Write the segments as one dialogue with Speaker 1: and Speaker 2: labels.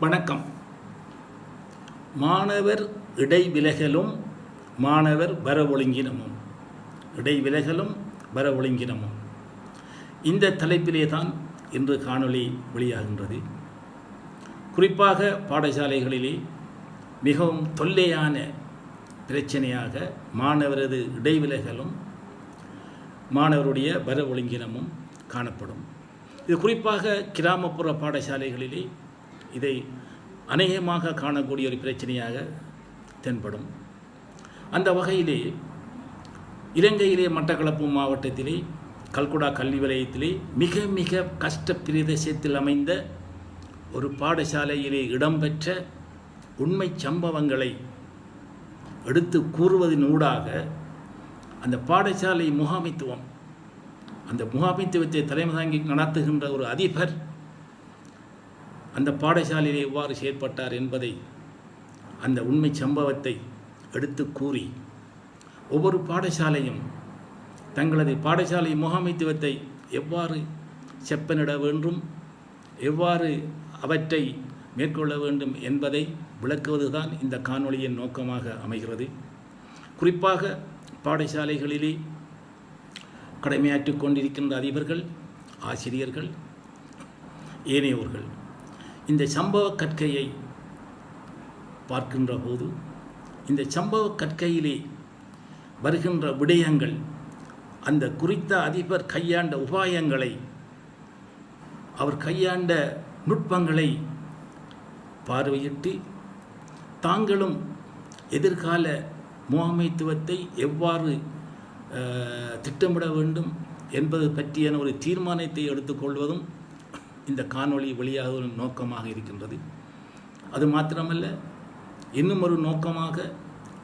Speaker 1: வணக்கம். மாணவர் இடைவிலகலும் மாணவர் வரவொழுங்கினமும். இடைவிலகலும் வரவொழுங்கினமும். இந்த தலைப்பிலே தான் இன்று காணொளி வெளியாகின்றது. குறிப்பாக பாடசாலைகளிலே மிகவும் தொல்லையான பிரச்சனையாக மாணவரது இடைவிலகலும் மாணவருடைய வர ஒழுங்கினமும் காணப்படும். இது குறிப்பாக கிராமப்புற பாடசாலைகளிலே இதை அநேகமாக காணக்கூடிய ஒரு பிரச்சனையாக தென்படும். அந்த வகையிலே இலங்கையிலே மட்டக்களப்பு மாவட்டத்திலே கல்குடா கல்வி வலயத்திலே மிக மிக கஷ்ட பிரதேசத்தில் அமைந்த ஒரு பாடசாலையிலே இடம்பெற்ற உண்மை சம்பவங்களை எடுத்து கூறுவதனூடாக அந்த பாடசாலை முகாமைத்துவம் அந்த முகாமைத்துவத்தை தலைமை தாங்கி நடத்துகின்ற ஒரு அதிபர் அந்த பாடசாலையிலே எவ்வாறு செயற்பட்டார் என்பதை அந்த உண்மை சம்பவத்தை எடுத்து கூறி ஒவ்வொரு பாடசாலையும் தங்களது பாடசாலை முகாமைத்துவத்தை எவ்வாறு செப்பனிட வேண்டும் எவ்வாறு அவற்றை மேற்கொள்ள வேண்டும் என்பதை விளக்குவதுதான் இந்த காணொளியின் நோக்கமாக அமைகிறது. குறிப்பாக பாடசாலைகளிலே கடமையாற்றிக் கொண்டிருக்கின்ற அதிபர்கள் ஆசிரியர்கள் ஏனையோர்கள். இந்த சம்பவ கற்கையை பார்க்கின்ற போது இந்த சம்பவ கற்கையிலே வருகின்ற விடயங்கள் அந்த குறித்த அதிபர் கையாண்ட உபாயங்களை அவர் கையாண்ட நுட்பங்களை பார்வையிட்டு தாங்களும் எதிர்கால முகாமைத்துவத்தை எவ்வாறு திட்டமிட வேண்டும் என்பது பற்றியான ஒரு தீர்மானத்தை எடுத்துக்கொள்வதும் இந்த காணொளி வெளியாகுவதன் நோக்கமாக இருக்கின்றது. அது மாத்திரமல்ல இன்னும் ஒரு நோக்கமாக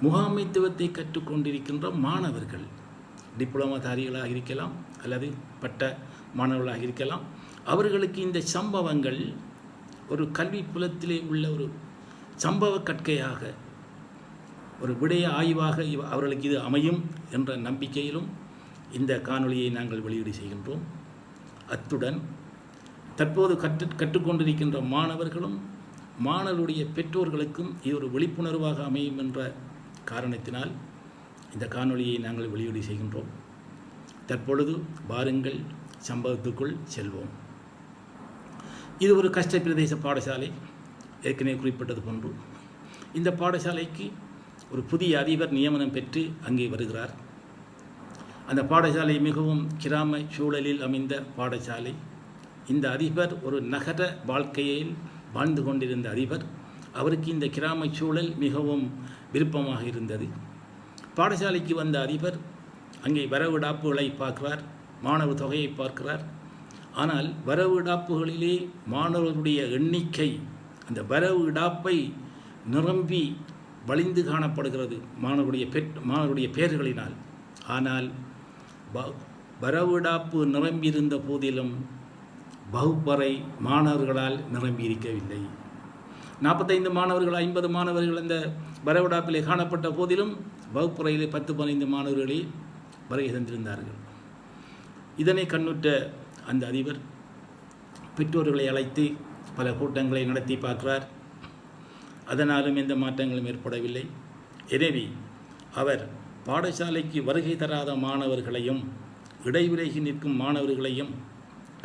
Speaker 1: முகாமைத்துவத்தை கற்றுக்கொண்டிருக்கின்ற மாணவர்கள் டிப்ளமாதாரிகளாக இருக்கலாம் அல்லது பட்ட மாணவர்களாக இருக்கலாம் அவர்களுக்கு இந்த சம்பவங்கள் ஒரு கல்வி புலத்திலே உள்ள ஒரு சம்பவ கற்கையாக ஒரு விடய ஆய்வாக இவ அவர்களுக்கு இது அமையும் என்ற நம்பிக்கையிலும் இந்த காணொளியை நாங்கள் வெளியீடு செய்கின்றோம். அத்துடன் தற்போது கற்று கற்றுக்கொண்டிருக்கின்ற மாணவர்களும் மாணவருடைய பெற்றோர்களுக்கும் இது ஒரு விழிப்புணர்வாக அமையும் என்ற காரணத்தினால் இந்த காணொலியை நாங்கள் வெளியீடு செய்கின்றோம். தற்பொழுது வாருங்கள் சம்பவத்துக்குள் செல்வோம். இது ஒரு கஷ்ட பிரதேச பாடசாலை ஏற்கனவே குறிப்பிட்டது போன்று. இந்த பாடசாலைக்கு ஒரு புதிய அதிபர் நியமனம் பெற்று அங்கே வருகிறார். அந்த பாடசாலை மிகவும் கிராம சூழலில் அமைந்த பாடசாலை. இந்த அதிபர் ஒரு நகர வாழ்க்கையில் வாழ்ந்து கொண்டிருந்த அதிபர். அவருக்கு இந்த கிராம சூழல் மிகவும் விருப்பமாக இருந்தது. பாடசாலைக்கு வந்த அதிபர் அங்கே வரவிடாப்புகளை பார்க்கிறார் மாணவர் தொகையை பார்க்கிறார். ஆனால் வரவு இடாப்புகளிலே மாணவர்களுடைய எண்ணிக்கை அந்த வரவு இடாப்பை நிரம்பி வலிந்து காணப்படுகிறது மாணவருடைய பெற் மாணவருடைய பெயர்களினால். ஆனால் வரவிடாப்பு நிரம்பியிருந்த போதிலும் வகுப்பறை மாணவர்களால் நிரம்பியிருக்கவில்லை. நாற்பத்தைந்து மாணவர்கள் ஐம்பது மாணவர்கள் அந்த வரவிடாப்பிலே காணப்பட்ட போதிலும் வகுப்பறையிலே பத்து பதினைந்து மாணவர்களே வருகை தந்திருந்தார்கள். இதனை கண்ணுற்ற அந்த அதிபர் பெற்றோர்களை அழைத்து பல கூட்டங்களை நடத்தி பார்க்கிறார். அதனாலும் எந்த மாற்றங்களும் ஏற்படவில்லை. எனவே அவர் பாடசாலைக்கு வருகை தராத மாணவர்களையும் இடைவிலகி நிற்கும் மாணவர்களையும்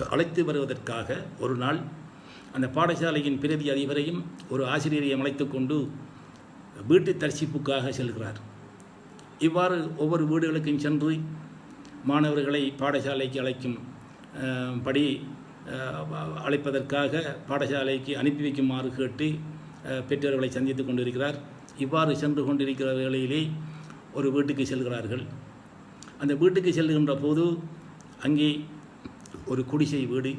Speaker 1: அழைத்து வருவதற்காக ஒரு நாள் அந்த பாடசாலையின் பிரதி அதிபரையும் ஒரு ஆசிரியரையும் அழைத்து கொண்டு வீட்டு தரிசிப்புக்காக செல்கிறார். இவ்வாறு ஒவ்வொரு வீடுகளுக்கும் சென்று மாணவர்களை பாடசாலைக்கு அழைக்கும் படி அழைப்பதற்காக பாடசாலைக்கு அனுப்பி வைக்குமாறு கேட்டு பெற்றோர்களை சந்தித்து கொண்டிருக்கிறார். இவ்வாறு சென்று கொண்டிருக்கிறவர்களிலே ஒரு வீட்டுக்கு செல்கிறார்கள். அந்த வீட்டுக்கு செல்கின்ற போது அங்கே ஒரு குடிசை வீடு.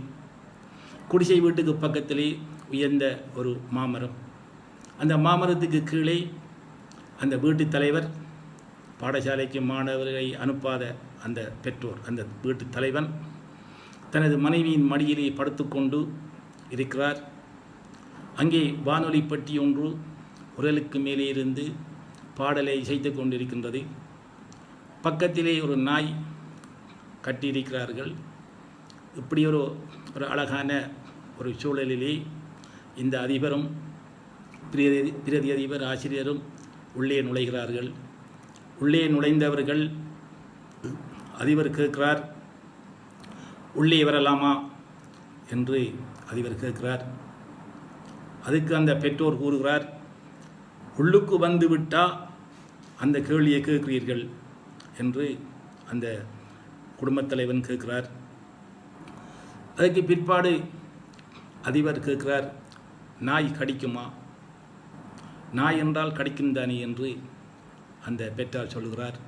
Speaker 1: குடிசை வீட்டுக்கு பக்கத்திலே உயர்ந்த ஒரு மாமரம். அந்த மாமரத்துக்கு கீழே அந்த வீட்டு தலைவர் பாடசாலைக்கு மாணவர்களை அனுப்பாத அந்த பெற்றோர் அந்த வீட்டு தலைவன் தனது மனைவியின் மடியிலே படுத்துக்கொண்டு இருக்கிறார். அங்கே வானொலி பட்டி ஒன்று உரலுக்கு மேலே இருந்து பாடலை இசைத்து கொண்டிருக்கின்றது. பக்கத்திலே ஒரு நாய் கட்டியிருக்கிறார்கள். இப்படி ஒரு ஒரு அழகான ஒரு சூழலிலே இந்த அதிபரும் பிரதி பிரதி அதிபர் ஆசிரியரும் உள்ளே நுழைகிறார்கள். உள்ளே நுழைந்தவர்கள் அதிபர் கேட்கிறார் உள்ளே வரலாமா? என்று அதிபர் கேட்கிறார். அதுக்கு அந்த பெற்றோர் கூறுகிறார் உள்ளுக்கு வந்து விட்டால் அந்த கேள்வியை கேட்கிறீர்கள்? என்று அந்த குடும்பத் தலைவன் கேட்கிறார். அதுக்கு பிற்பாடு அதிபர் கேட்கிறார் நாய் கடிக்குமா? நாய் என்றால் கடிக்கும் தானே என்று அந்த பெற்றார் சொல்லுகிறார்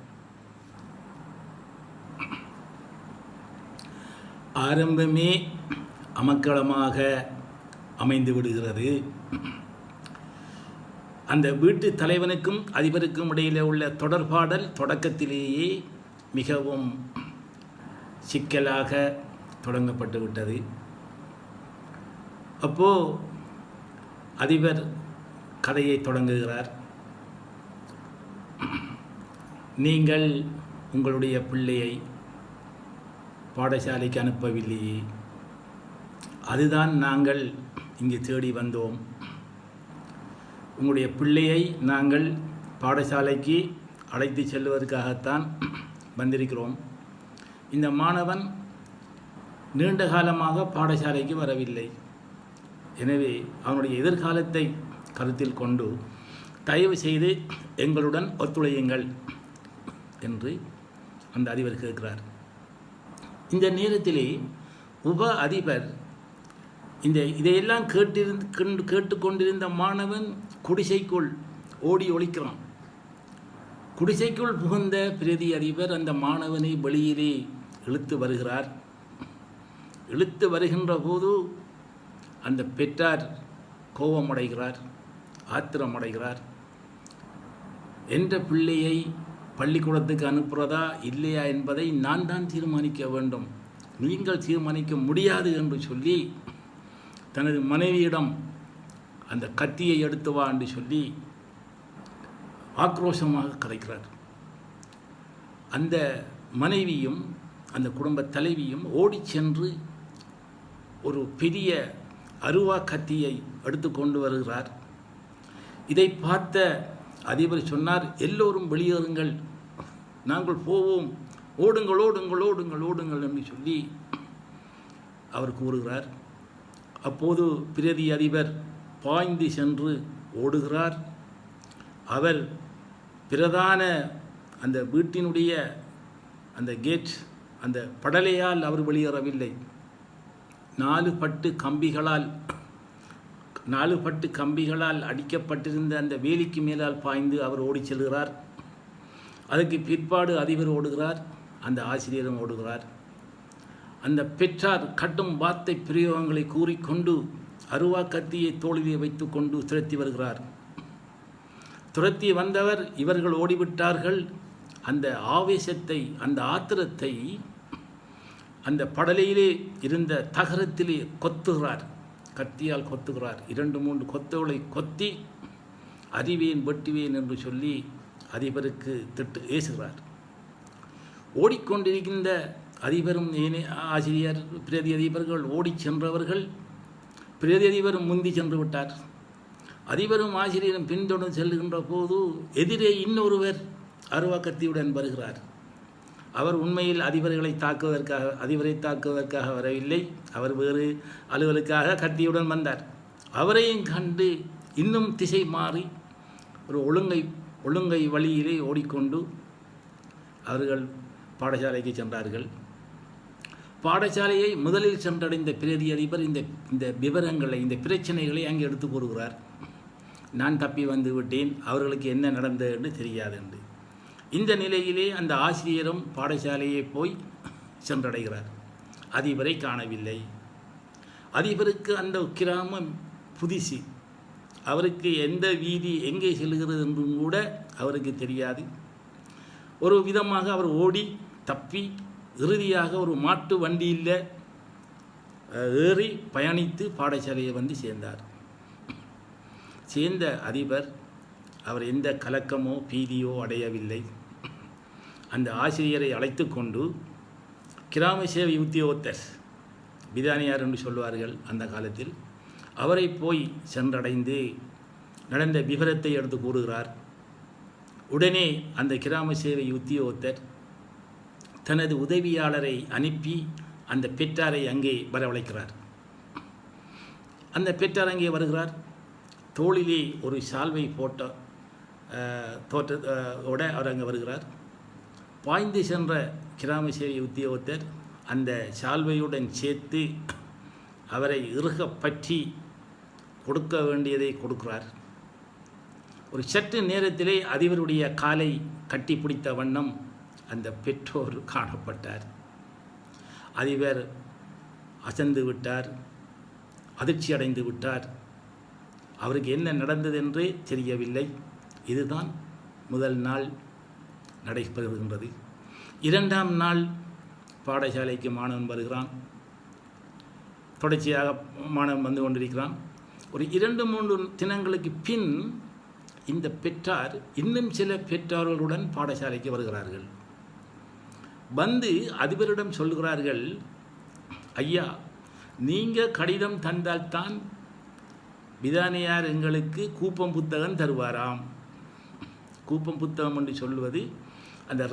Speaker 1: ஆரம்பமே அமக்களமாக அமைந்து விடுகிறது. அந்த வீட்டு தலைவனுக்கும் அதிபருக்கும் இடையிலே உள்ள தொடர்பாடல் தொடக்கத்திலேயே மிகவும் சிக்கலாக தொடங்கப்பட்டு விட்டது அப்போது அதிபர் கதையை தொடங்குகிறார். நீங்கள் உங்களுடைய பிள்ளையை பாடசாலைக்கு அனுப்பவில்லையே. அதுதான் நாங்கள் இங்கு தேடி வந்தோம். உங்களுடைய பிள்ளையை நாங்கள் பாடசாலைக்கு அழைத்து செல்வதற்காகத்தான் வந்திருக்கிறோம். இந்த மாணவன் நீண்ட காலமாக பாடசாலைக்கு வரவில்லை. எனவே அவனுடைய எதிர்காலத்தை கருத்தில் கொண்டு தயவு செய்து எங்களுடன் ஒத்துழையுங்கள் என்று அந்த அதிபர் கேட்கிறார். இந்த நேரத்திலே உப அதிபர் இந்த இதையெல்லாம் கேட்டிருந்து கண்டு கேட்டுக்கொண்டிருந்த மாணவன் குடிசைக்குள் ஓடி ஒழிக்கிறான். குடிசைக்குள் புகுந்த பிரதி அதிபர் அந்த மாணவனை வெளியிலே இழுத்து வருகிறார். இழுத்து வருகின்ற போது அந்த பெற்றார் கோபமடைகிறார் ஆத்திரமடைகிறார். என்ற பிள்ளையை பள்ளிக்கூடத்துக்கு அனுப்புகிறதா இல்லையா என்பதை நான் தான் தீர்மானிக்க வேண்டும். நீங்கள் தீர்மானிக்க முடியாது என்று சொல்லி தனது மனைவியிடம் அந்த கத்தியை எடுத்து வா என்று சொல்லி ஆக்ரோஷமாக கலைக்கிறார் அந்த மனைவியும் அந்த குடும்ப தலைவியும் ஓடி சென்று ஒரு பெரிய அருவா கத்தியை எடுத்து கொண்டு வருகிறார். இதை பார்த்த அதிபர் சொன்னார் எல்லோரும் வெளியேறுங்கள். நாங்கள் போவோம். ஓடுங்கள் ஓடுங்கள் ஓடுங்கள் ஓடுங்கள் என்று சொல்லி அவர் கூறுகிறார். அப்போது பிரதி அதிபர் பாய்ந்து சென்று ஓடுகிறார். அவர் பிரதான அந்த வீட்டினுடைய அந்த கேட் அந்த படலையால் அவர் வெளியேறவில்லை. நாலு பட்டு கம்பிகளால் நாலு பட்டு கம்பிகளால் அடிக்கப்பட்டிருந்த அந்த வேலிக்கு மேலால் பாய்ந்து அவர் ஓடிச் செல்கிறார். அதுக்கு பிற்பாடு அதிபர் ஓடுகிறார் அந்த ஆசிரியரும் ஓடுகிறார். அந்த பெற்றார் கட்டும் வார்த்தை பிரயோகங்களை கூறிக்கொண்டு அருவா கத்தியை தோளிலே வைத்துக்கொண்டு துரத்தி வருகிறார். துரத்தி வந்தவர் இவர்கள் ஓடிவிட்டார்கள். அந்த ஆவேசத்தை அந்த ஆத்திரத்தை அந்த படலையிலே இருந்த தகரத்திலே கொத்துகிறார். கத்தியால் கொத்துகிறார். இரண்டு மூன்று கொத்துகளை கொத்தி அறிவேன் வெட்டுவேன் என்று சொல்லி அதிபருக்கு திட்டு ஏசுகிறார். ஓடிக்கொண்டிருக்கின்ற அதிபரும் ஏனே ஆசிரியர் பிரதி அதிபர்கள் ஓடிச் சென்றவர்கள் பிரதி அதிபரும் முந்தி சென்று விட்டார். அதிபரும் ஆசிரியரும் பின்தொடர்ந்து செல்லுகின்ற போது எதிரே இன்னொருவர் அருவாக்கத்தியுடன் வருகிறார். அவர் உண்மையில் அதிபர்களை தாக்குவதற்காக அதிபரை தாக்குவதற்காக வரவில்லை. அவர் வேறு அலுவலுக்காக கத்தியுடன் வந்தார். அவரையும் கண்டு இன்னும் திசை மாறி ஒரு ஒழுங்கை ஒழுங்கை வழியிலே ஓடிக்கொண்டு அவர்கள் பாடசாலைக்கு சென்றார்கள். பாடசாலையை முதலில் சென்றடைந்த பிரதி அதிபர் இந்த இந்த விவரங்களை இந்த பிரச்சனைகளை அங்கே எடுத்து கூறுகிறார். நான் தப்பி வந்து விட்டேன். அவர்களுக்கு என்ன நடந்தது என்று தெரியாது என்று. இந்த நிலையிலே அந்த ஆசிரியரும் பாடசாலையை போய் சென்றடைகிறார். அதிபரை காணவில்லை. அதிபருக்கு அந்த கிராமம் புதிசு. அவருக்கு எந்த வீதி எங்கே செல்கிறது என்றும் கூட அவருக்கு தெரியாது. ஒரு விதமாக அவர் ஓடி தப்பி இறுதியாக ஒரு மாட்டு வண்டியில் ஏறி பயணித்து பாடசாலையை வந்து சேர்ந்தார். சேர்ந்த அதிபர் அவர் எந்த கலக்கமோ பீதியோ அடையவில்லை. அந்த ஆசிரியரை அழைத்து கொண்டு கிராம சேவை உத்தியோகத்தர் பிதானியார் என்று சொல்வார்கள் அந்த காலத்தில். அவரை போய் சென்றடைந்து நடந்த விவரத்தை எடுத்து கூறுகிறார். உடனே அந்த கிராம சேவை உத்தியோகத்தர் தனது உதவியாளரை அனுப்பி அந்த பெற்றாரை அங்கே வரவழைக்கிறார். அந்த பெற்றார் அங்கே வருகிறார். தோளிலே ஒரு சால்வை போட்ட தோற்ற ஓட அவர் அங்கே வருகிறார். பாய்ந்து சென்ற கிராம சேவை உத்தியோகத்தர் அந்த சால்வையுடன் சேர்த்து அவரை இறுக பற்றி கொடுக்க வேண்டியதை கொடுக்கிறார். ஒரு சற்று நேரத்திலே அதிபருடைய காலை கட்டி பிடித்த வண்ணம் அந்த பெற்றோர் காணப்பட்டார். அதிபர் அசந்து விட்டார் அதிர்ச்சி அடைந்து விட்டார். அவருக்கு என்ன நடந்தது என்றே தெரியவில்லை. இதுதான் முதல் நாள். நடைபெறுகின்றது. இரண்டாம் நாள் பாடசாலைக்கு மாணவன் வருகிறான். தொடர்ச்சியாக மாணவன் வந்து கொண்டிருக்கிறான். ஒரு இரண்டு மூன்று தினங்களுக்கு பின் இந்த பெற்றார் இன்னும் சில பெற்றார்களுடன் பாடசாலைக்கு வருகிறார்கள். வந்து அதிபரிடம் சொல்கிறார்கள் ஐயா நீங்கள் கடிதம் தந்தால்தான் விதானியார் எங்களுக்கு கூப்பம் புத்தகம் தருவாராம். கூப்பம் புத்தகம் என்று சொல்வது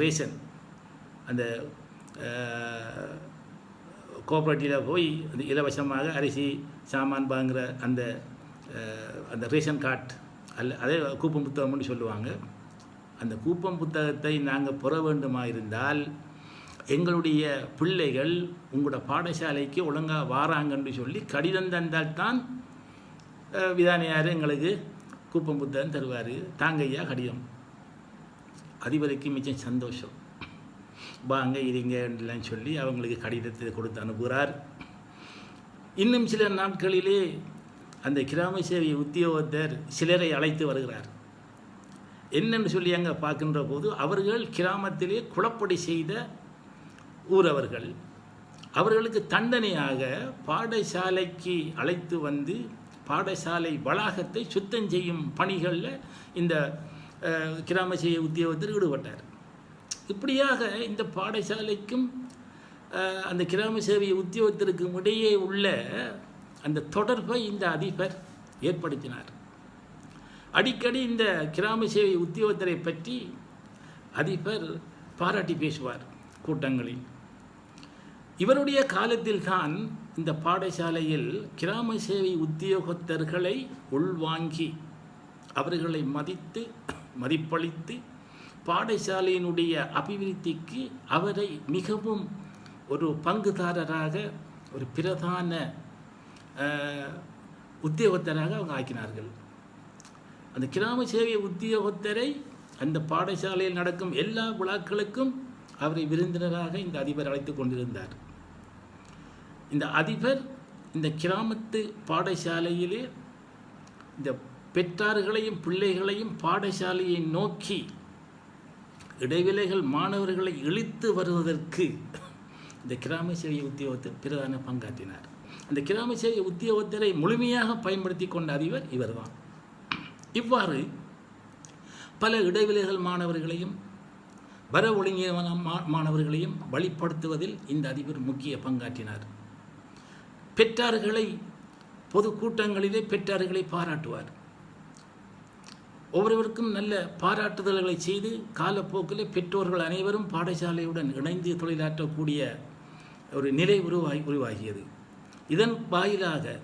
Speaker 1: ரேஷன் அந்த கோஆப்ரேட்டிவில் போய் அந்த இலவசமாக அரிசி சாமான் வாங்குகிற அந்த அந்த ரேஷன் கார்ட் அல்ல அதே கூப்பம் புத்தகம்னு சொல்லுவாங்க. அந்த கூப்பம் புத்தகத்தை நாங்கள் பெற வேண்டுமா இருந்தால் எங்களுடைய பிள்ளைகள் உங்களோட பாடசாலைக்கு ஒழுங்காக வாராங்கன்னு சொல்லி கடிதம் தந்தால்தான் விதானியார் எங்களுக்கு கூப்பம் புத்தகம் தருவார். தாங்கையா கடிதம். அதிபருக்கு மிச்சம் சந்தோஷம். வாங்க இருங்கலாம் சொல்லி அவங்களுக்கு கடிதத்தை கொடுத்து அனுப்புகிறார். இன்னும் சில நாட்களிலே அந்த கிராம சேவை உத்தியோகத்தர் சிலரை அழைத்து வருகிறார். என்னென்னு சொல்லி அங்கே பார்க்கின்ற போது அவர்கள் கிராமத்திலே குளப்படி செய்த ஊரவர்கள். அவர்களுக்கு தண்டனையாக பாடசாலைக்கு அழைத்து வந்து பாடசாலை வளாகத்தை சுத்தம் செய்யும் பணிகளில் இந்த கிராம சேவை உத்தியோகத்தர் ஈடுபட்டார். இப்படியாக இந்த பாடசாலைக்கும் அந்த கிராம சேவை உத்தியோகத்திற்கும் இடையே உள்ள அந்த தொடர்பை இந்த அதிபர் ஏற்படுத்தினார். அடிக்கடி இந்த கிராம சேவை உத்தியோகத்தரை பற்றி அதிபர் பாராட்டி பேசுவார் கூட்டங்களில். இவருடைய காலத்தில்தான் இந்த பாடசாலையில் கிராம சேவை உத்தியோகத்தர்களை உள்வாங்கி அவர்களை மதித்து மதிப்பளித்து பாடசாலையினுடைய அபிவிருத்திக்கு அவரை மிகவும் ஒரு பங்குதாரராக ஒரு பிரதான உத்தியோகத்தராக அவங்க ஆக்கினார்கள். அந்த கிராம சேவை உத்தியோகத்தரை அந்த பாடசாலையில் நடக்கும் எல்லா விழாக்களுக்கும் அவரை விருந்தினராக இந்த அதிபர் அழைத்து கொண்டிருந்தார். இந்த அதிபர் இந்த கிராமத்து பாடசாலையிலே இந்த பெற்றார்களையும் பிள்ளைகளையும் பாடசாலையை நோக்கி இடைவேளைகள் மாணவர்களை இழித்து வருவதற்கு இந்த கிராம சேவை உத்தியோகத்தர் பிரதான பங்காற்றினார். அந்த கிராம சேவை உத்தியோகத்தரை முழுமையாக பயன்படுத்தி கொண்ட அதிபர் இவர்தான். இவ்வாறு பல இடைவெளிகள் மாணவர்களையும் வர ஒழுங்கிய மா- மாணவர்களையும் வழிப்படுத்துவதில் இந்த அதிபர் முக்கிய பங்காற்றினார். பெற்றார்களை பொது கூட்டங்களிலே பெற்றார்களை பாராட்டுவார். ஒவ்வொருவருக்கும் நல்ல பாராட்டுதல்களை செய்து காலப்போக்கில் பெற்றோர்கள் அனைவரும் பாடசாலையுடன் இணைந்து தொழிலாற்றக்கூடிய ஒரு நிலை உருவாகி உருவாகியது. இதன் வாயிலாக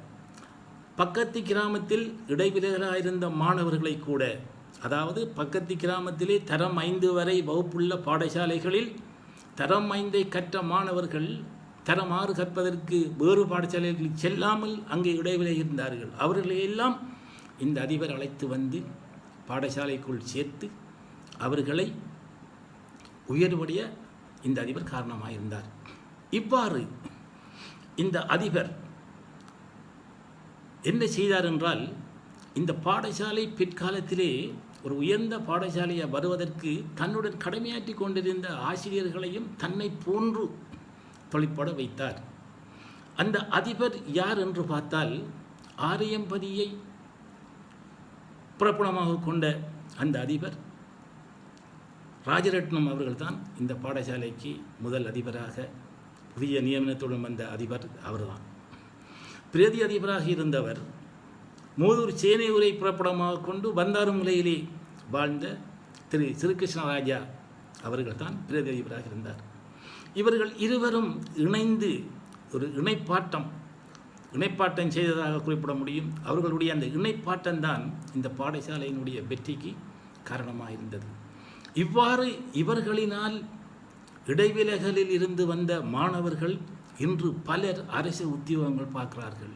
Speaker 1: பக்கத்து கிராமத்தில் இடைவிலகலாக இருந்த மாணவர்களை கூட அதாவது பக்கத்து கிராமத்திலே தரம் ஐந்து வரை வகுப்புள்ள பாடசாலைகளில் தரம் ஐந்தை கற்ற மாணவர்கள் தரம் ஆறு கற்பதற்கு வேறு பாடசாலைகளில் செல்லாமல் அங்கே இடைவிலகி இருந்தார்கள். அவர்களை எல்லாம் இந்த அதிபர் அழைத்து வந்து பாடசாலைக்குள் சேர்த்து அவர்களை உயர்வடைய இந்த அதிபர் காரணமாக இருந்தார் இவ்வாறு இந்த அதிபர் என்ன செய்தார் என்றால் இந்த பாடசாலை பிற்காலத்திலே ஒரு உயர்ந்த பாடசாலையை வருவதற்கு தன்னுடன் கடமையாற்றி கொண்டிருந்த ஆசிரியர்களையும் தன்னை போன்று தொழிற்பட வைத்தார். அந்த அதிபர் யார் என்று பார்த்தால் ஆரியம்பதியை பிரபலமாக கொண்ட அந்த அதிபர் ராஜரட்னம் அவர்கள்தான் இந்த பாடசாலைக்கு முதல் அதிபராக புதிய நியமனத்துடன் வந்த அதிபர் அவர்தான். பிரதி அதிபராக இருந்தவர் மூதூர் சேனை உரை புறப்படமாக கொண்டு வந்தாறுமுலையிலே வாழ்ந்த திரு சிறுகிருஷ்ணராஜா அவர்கள் தான் பிரதிபராக இருந்தார். இவர்கள் இருவரும் இணைந்து ஒரு இணைப்பாட்டம் இணைப்பாட்டம் செய்ததாக குறிப்பிட முடியும். அவர்களுடைய அந்த இணைப்பாட்டம் தான் இந்த பாடசாலையினுடைய வெற்றிக்கு காரணமாக இருந்தது இவ்வாறு இவர்களினால் இடைவிலகலில் இருந்து வந்த மாணவர்கள் இன்று பலர் அரசு உத்தியோகங்கள் பார்க்கிறார்கள்.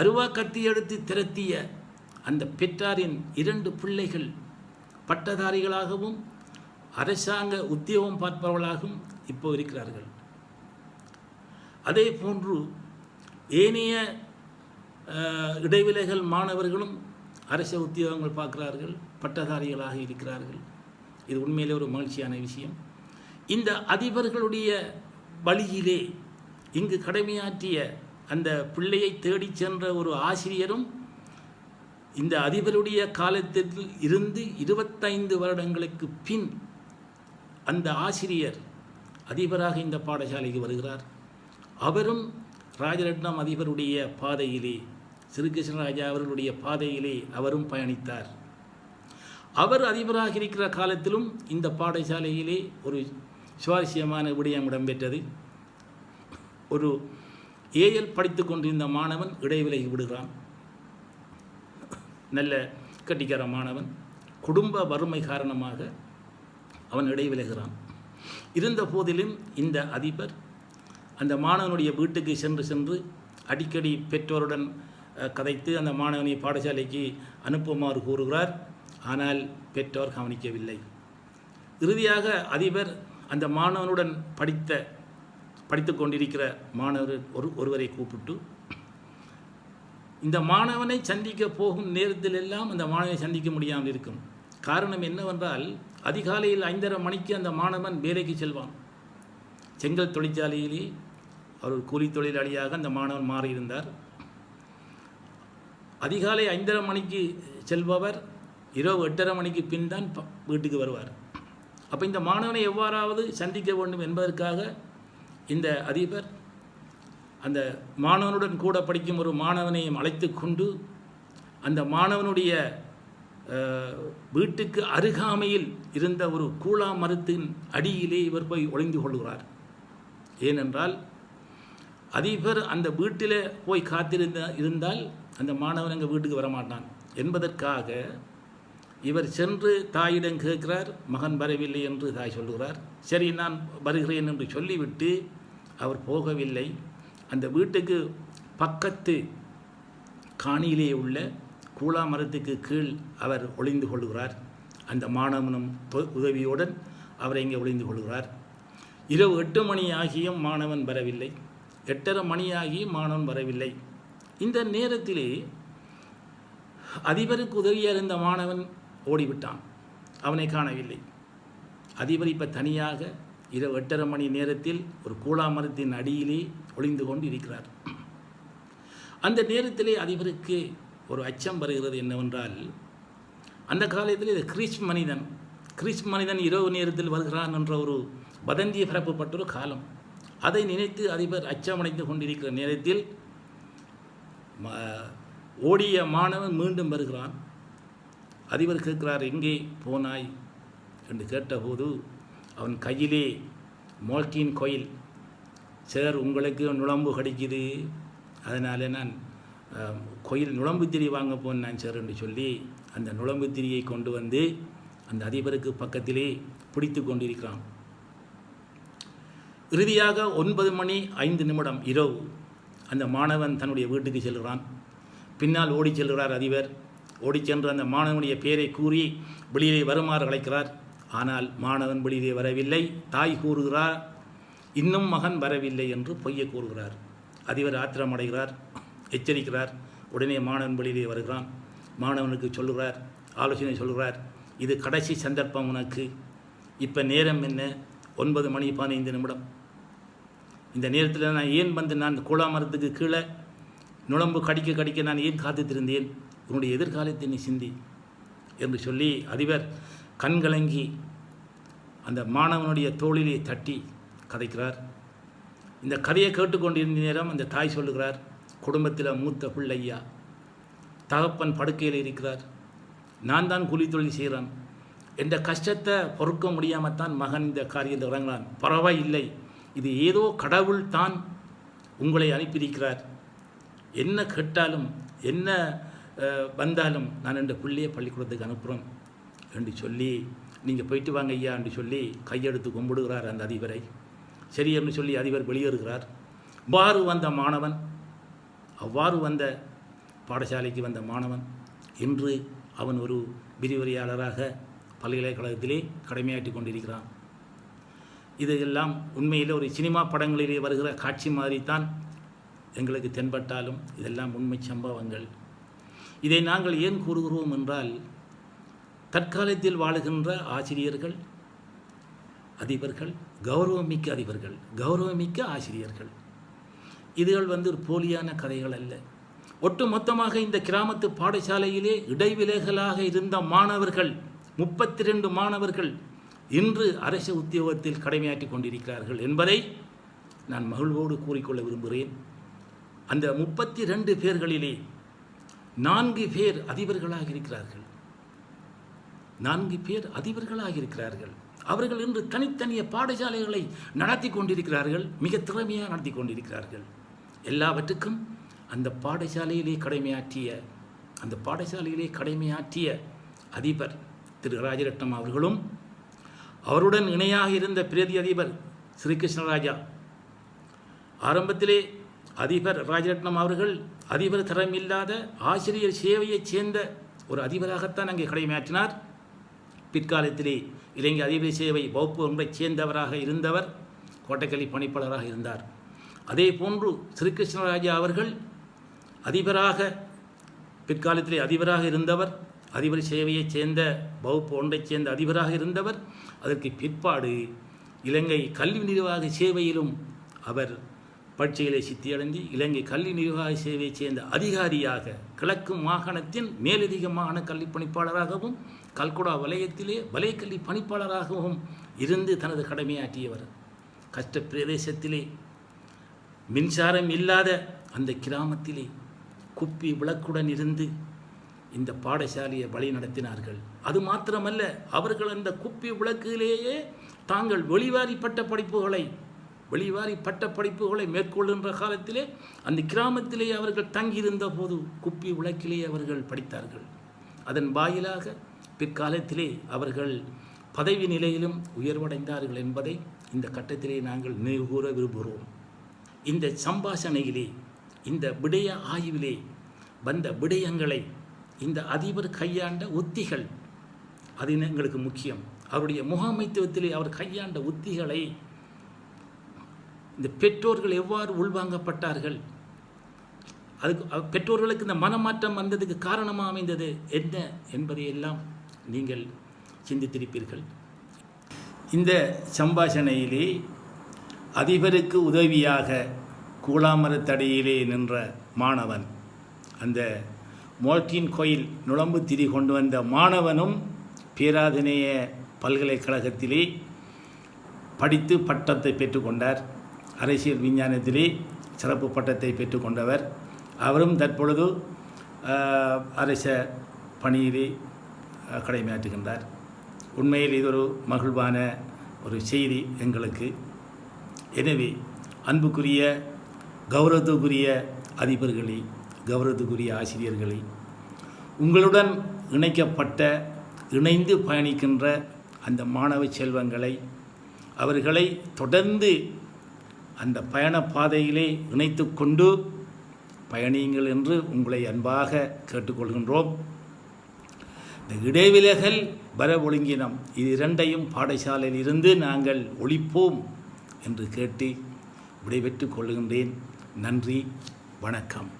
Speaker 1: அருவா கத்தி எடுத்து திரத்திய அந்த பெற்றாரின் இரண்டு பிள்ளைகள் பட்டதாரிகளாகவும் அரசாங்க உத்தியோகம் பார்ப்பவர்களாகவும் இப்போ இருக்கிறார்கள். அதே போன்று ஏனைய இடைவிலைகள் மாணவர்களும் அரச உத்தியோகங்கள் பார்க்கிறார்கள் பட்டதாரிகளாக இருக்கிறார்கள். இது உண்மையிலே ஒரு மகிழ்ச்சியான விஷயம். இந்த அதிபர்களுடைய வழியிலே இங்கு கடமையாற்றிய அந்த பிள்ளையை தேடிச் சென்ற ஒரு ஆசிரியரும் இந்த அதிபருடைய காலத்தில் இருந்து இருபத்தைந்து வருடங்களுக்கு பின் அந்த ஆசிரியர் அதிபராக இந்த பாடசாலைக்கு வருகிறார். அவரும் ராஜரட்னம் அதிபருடைய பாதையிலே ஸ்ரீகிருஷ்ணராஜா அவர்களுடைய பாதையிலே அவரும் பயணித்தார். அவர் அதிபராக இருக்கிற காலத்திலும் இந்த பாடசாலையிலே ஒரு சுவாரஸ்யமான விடயம் இடம்பெற்றது. ஒரு ஏஎல் படித்து கொண்டிருந்த மாணவன் இடைவிலகி விடுகிறான். நல்ல கட்டிக்கார மாணவன் குடும்ப வறுமை காரணமாக அவன் இடைவிலகிறான் இருந்த போதிலும் இந்த அதிபர் அந்த மாணவனுடைய வீட்டுக்கு சென்று சென்று அடிக்கடி பெற்றோருடன் கதைத்து அந்த மாணவனை பாடசாலைக்கு அனுப்புமாறு கூறுகிறார். ஆனால் பெற்றோர் கவனிக்கவில்லை. இறுதியாக அதிபர் அந்த மாணவனுடன் படித்த படித்து கொண்டிருக்கிற மாணவர் ஒரு ஒருவரை கூப்பிட்டு இந்த மாணவனை சந்திக்க போகும் நேரத்தில் எல்லாம் அந்த மாணவனை சந்திக்க முடியாமல் இருக்கும். காரணம் என்னவென்றால் அதிகாலையில் ஐந்தரை மணிக்கு அந்த மாணவன் வேலைக்கு செல்வான். செங்கல் தொழிற்சாலையிலே அவர் ஒரு கூலி தொழிலாளியாக அந்த மாணவன் மாறியிருந்தார். அதிகாலை ஐந்தரை மணிக்கு செல்பவர் இரவு எட்டரை மணிக்கு பின் தான் ப- வீட்டுக்கு வருவார். அப்போ இந்த மாணவனை எவ்வாறாவது சந்திக்க வேண்டும் என்பதற்காக இந்த அதிபர் அந்த மாணவனுடன் கூட படிக்கும் ஒரு மாணவனையும் அழைத்து கொண்டு அந்த மாணவனுடைய வீட்டுக்கு அருகாமையில் இருந்த ஒரு கூழா மரத்தின் அடியிலே இவர் போய் ஒளிந்து கொள்கிறார். ஏனென்றால் அதிபர் அந்த வீட்டில் போய் காத்திருந்த இருந்தால் அந்த மாணவன் எங்கள் வீட்டுக்கு வரமாட்டான். என்பதற்காக இவர் சென்று தாயிடம் கேட்கிறார் மகன் வரவில்லை என்று தாய் சொல்லுகிறார். சரி நான் வருகிறேன் என்று சொல்லிவிட்டு அவர் போகவில்லை. அந்த வீட்டுக்கு பக்கத்து காணியிலே உள்ள கூழா மரத்துக்கு கீழ் அவர் ஒளிந்து கொள்கிறார். அந்த மாணவனும் உதவியுடன் அவர் இங்கே ஒளிந்து கொள்கிறார். இரவு எட்டு மணி ஆகியும் மாணவன் வரவில்லை. எட்டரை மணியாகி மாணவன் வரவில்லை. இந்த நேரத்திலே அதிபருக்கு உதவியாக இருந்த மாணவன் ஓடிவிட்டான். அவனை காணவில்லை. அதிபர் இப்போ தனியாக இரவு எட்டரை மணி நேரத்தில் ஒரு கூழா மரத்தின் அடியிலே ஒளிந்து கொண்டு இருக்கிறார். அந்த நேரத்திலே அதிபருக்கு ஒரு அச்சம் வருகிறது என்னவென்றால் அந்த காலத்தில் இது கிறிஸ் மனிதன். கிறிஸ் மனிதன் இரவு நேரத்தில் வருகிறான் என்ற ஒரு வதந்தியை பரப்பப்பட்ட ஒரு காலம். அதை நினைத்து அதிபர் அச்சமடைந்து கொண்டிருக்கிற நேரத்தில் ம- ஓடிய மாணவன் மீண்டும் வருகிறான். அதிபர் கேட்கிறார் எங்கே போனாய்? என்று கேட்டபோது அவன் கையிலே மோல்கின் கோயில். சார் உங்களுக்கு நுழம்பு கிடைக்குது. அதனால் நான் கோயில் நுழம்பு திரி வாங்க போனேன் சார் என்று சொல்லி அந்த நுழம்பு திரியை கொண்டு வந்து அந்த அதிபருக்கு பக்கத்திலே பிடித்து கொண்டிருக்கிறான். இறுதியாக ஒன்பது மணி ஐந்து நிமிடம் இரவு அந்த மாணவன் தன்னுடைய வீட்டுக்கு செல்கிறான். பின்னால் ஓடிச் செல்கிறார் அதிபர். ஓடிச் சென்று அந்த மாணவனுடைய பெயரை கூறி வெளியிலே வருமாறு அழைக்கிறார். ஆனால் மாணவன் வெளியிலே வரவில்லை. தாய் கூறுகிறார் இன்னும் மகன் வரவில்லை என்று பொய்யை கூறுகிறார். அதிபர் ஆத்திரமடைகிறார் எச்சரிக்கிறார். உடனே மாணவன் வெளியிலே வருகிறான். மாணவனுக்கு சொல்லுகிறார் ஆலோசனை சொல்கிறார் இது கடைசி சந்தர்ப்பம் உனக்கு. இப்போ நேரம் என்ன? ஒன்பது மணி பதினைந்து நிமிடம். இந்த நேரத்தில் நான் ஏன் வந்து நான் கூழா மரத்துக்கு கீழே நுழம்பு கடிக்க கடிக்க நான் ஏன் காத்துத்திருந்தேன் உன்னுடைய எதிர்காலத்தை நீ சிந்தி என்று சொல்லி அதிபர் கண்கலங்கி அந்த மாணவனுடைய தோளிலே தட்டி கதைக்கிறார். இந்த கதையை கேட்டுக்கொண்டிருந்த நேரம் அந்த தாய் சொல்லுகிறார் குடும்பத்தில் மூத்த பிள்ளையா? தகப்பன் படுக்கையில் இருக்கிறார். நான் தான் கூலி தொழில் செய்கிறான் என்ற கஷ்டத்தை பொறுக்க முடியாமல் தான் மகன் இந்த காரியத்தில் இறங்கினான் பரவாயில்லை. இது ஏதோ கடவுள் தான் உங்களை அனுப்பியிருக்கிறார். என்ன கேட்டாலும் என்ன வந்தாலும் நான் என்ற பிள்ளையை பள்ளிக்கூடத்துக்கு அனுப்புகிறோம் என்று சொல்லி நீங்கள் போயிட்டு வாங்க ஐயா என்று சொல்லி கையெடுத்து கும்பிடுகிறார் அந்த அதிபரை. சரி என்று சொல்லி அதிபர் வெளியேறுகிறார். அவ்வாறு வந்த மாணவன் அவ்வாறு வந்த பாடசாலைக்கு வந்த மாணவன் இன்று அவன் ஒரு விரிவுரையாளராக பல்கலைக்கழகத்திலே கடமையாற்றி கொண்டிருக்கிறான். இதையெல்லாம் உண்மையில் ஒரு சினிமா படங்களிலே வருகிற காட்சி மாதிரி தான் எங்களுக்கு தென்பட்டாலும் இதெல்லாம் உண்மை சம்பவங்கள். இதை நாங்கள் ஏன் கூறுகிறோம் என்றால் தற்காலத்தில் வாழுகின்ற ஆசிரியர்கள் அதிபர்கள் கௌரவமிக்க அதிபர்கள் கௌரவமிக்க ஆசிரியர்கள். இதுகள் வந்து ஒரு போலியான கதைகள் அல்ல. ஒட்டுமொத்தமாக இந்த கிராமத்து பாடசாலையிலே இடைவிலைகளாக இருந்த மாணவர்கள் முப்பத்தி ரெண்டு மாணவர்கள் இன்று அரசு உத்தியோகத்தில் கடமையாற்றி கொண்டிருக்கிறார்கள் என்பதை நான் மகிழ்வோடு கூறிக்கொள்ள விரும்புகிறேன். அந்த முப்பத்தி ரெண்டு பேர்களிலே நான்கு பேர் அதிபர்களாக இருக்கிறார்கள். நான்கு பேர் அதிபர்களாக இருக்கிறார்கள். அவர்கள் இன்று தனித்தனிய பாடசாலைகளை நடத்தி கொண்டிருக்கிறார்கள் மிக திறமையாக நடத்தி கொண்டிருக்கிறார்கள். எல்லாவற்றுக்கும் அந்த பாடசாலையிலே கடமையாற்றிய அந்த பாடசாலையிலே கடமையாற்றிய அதிபர் திரு ராஜரட்னம் அவர்களும் அவருடன் இணையாக இருந்த பிரதி அதிபர் ஸ்ரீகிருஷ்ணராஜா ஆரம்பத்திலே அதிபர் ராஜரட்னம் அவர்கள் அதிபர் தரம் இல்லாத ஆசிரியர் சேவையைச் சேர்ந்த ஒரு அதிபராகத்தான் அங்கே கடமையாற்றினார் பிற்காலத்திலே இலங்கை அதிபர் சேவை வகுப்பு ஒன்றைச் சேர்ந்தவராக இருந்தவர் கோட்டைக்கல்வி பணிப்பாளராக இருந்தார். அதே போன்று ஸ்ரீகிருஷ்ணராஜா அவர்கள் அதிபராக பிற்காலத்திலே அதிபராக இருந்தவர் அதிபர் சேவையைச் சேர்ந்த வகுப்பு ஒன்றைச் சேர்ந்த அதிபராக இருந்தவர் அதற்கு பிற்பாடு இலங்கை கல்வி நிர்வாக சேவையிலும் அவர் பட்சிகளை சித்தியடைந்து இலங்கை கல்வி நிர்வாக சேவையைச் சேர்ந்த அதிகாரியாக கிழக்கு மாகாணத்தின் மேலதிக மாகாண கல்வி பணிப்பாளராகவும் கல்குடா வலயத்திலே வலைக்கல்வி பணிப்பாளராகவும் இருந்து தனது கடமையாற்றியவர். கஷ்ட பிரதேசத்திலே மின்சாரம் இல்லாத அந்த கிராமத்திலே குப்பி விளக்குடன் இருந்து இந்த பாடசாலையை வழி நடத்தினார்கள். அது மாத்திரமல்ல அவர்கள் அந்த குப்பி விளக்கிலேயே தாங்கள் வெளிவாரி பட்ட படிப்புகளை வெளிவாரி பட்ட படிப்புகளை மேற்கொள்கின்ற காலத்திலே அந்த கிராமத்திலே அவர்கள் தங்கியிருந்த போது குப்பி உலக்கிலே அவர்கள் படித்தார்கள். அதன் வாயிலாக பிற்காலத்திலே அவர்கள் பதவி நிலையிலும் உயர்வடைந்தார்கள் என்பதை இந்த கட்டத்திலே நாங்கள் நினைவு கூற விரும்புகிறோம். இந்த சம்பாஷணையிலே இந்த விடய ஆய்விலே வந்த விடயங்களை இந்த அதிபர் கையாண்ட உத்திகள் அது எங்களுக்கு முக்கியம்? அவருடைய முகாமைத்துவத்திலே அவர் கையாண்ட உத்திகளை இந்த பெற்றோர்கள் எவ்வாறு உள்வாங்கப்பட்டார்கள்? அதுக்கு பெற்றோர்களுக்கு இந்த மனமாற்றம் வந்ததுக்கு காரணமாக அமைந்தது என்ன என்பதையெல்லாம் நீங்கள் சிந்தித்திருப்பீர்கள். இந்த சம்பாஷணையிலே அதிபருக்கு உதவியாக கூழாமரத்தடியிலே நின்ற மாணவன் அந்த மோட்டின் கோயில் நுழம்பு திரி கொண்டு வந்த மாணவனும் பேராதனைய பல்கலைக்கழகத்திலே படித்து பட்டத்தை பெற்றுக்கொண்டார். அரசியல் விஞ்ஞானத்திலே சிறப்பு பட்டத்தை பெற்றுக்கொண்டவர். அவரும் தற்பொழுது அரச பணியிலே ஆஹ், கடமையாற்றுகின்றார். உண்மையில் இது ஒரு மகிழ்வான ஒரு செய்தி எங்களுக்கு. எனவே அன்புக்குரிய கௌரவத்துக்குரிய அதிபர்களே கௌரவத்துக்குரிய ஆசிரியர்களை உங்களுடன் இணைக்கப்பட்ட இணைந்து பயணிக்கின்ற அந்த மாணவ செல்வங்களை அவர்களை தொடர்ந்து அந்த பயண பாதையிலே இணைத்து கொண்டு பயணியுங்கள் என்று உங்களை அன்பாக கேட்டுக்கொள்கின்றோம். இந்த இடைவிலகல் வர ஒழுங்கினம் இது இரண்டையும் பாடசாலையில் இருந்து நாங்கள் ஒழிப்போம் என்று கேட்டு விடைபெற்றுக் கொள்கின்றேன். நன்றி வணக்கம்.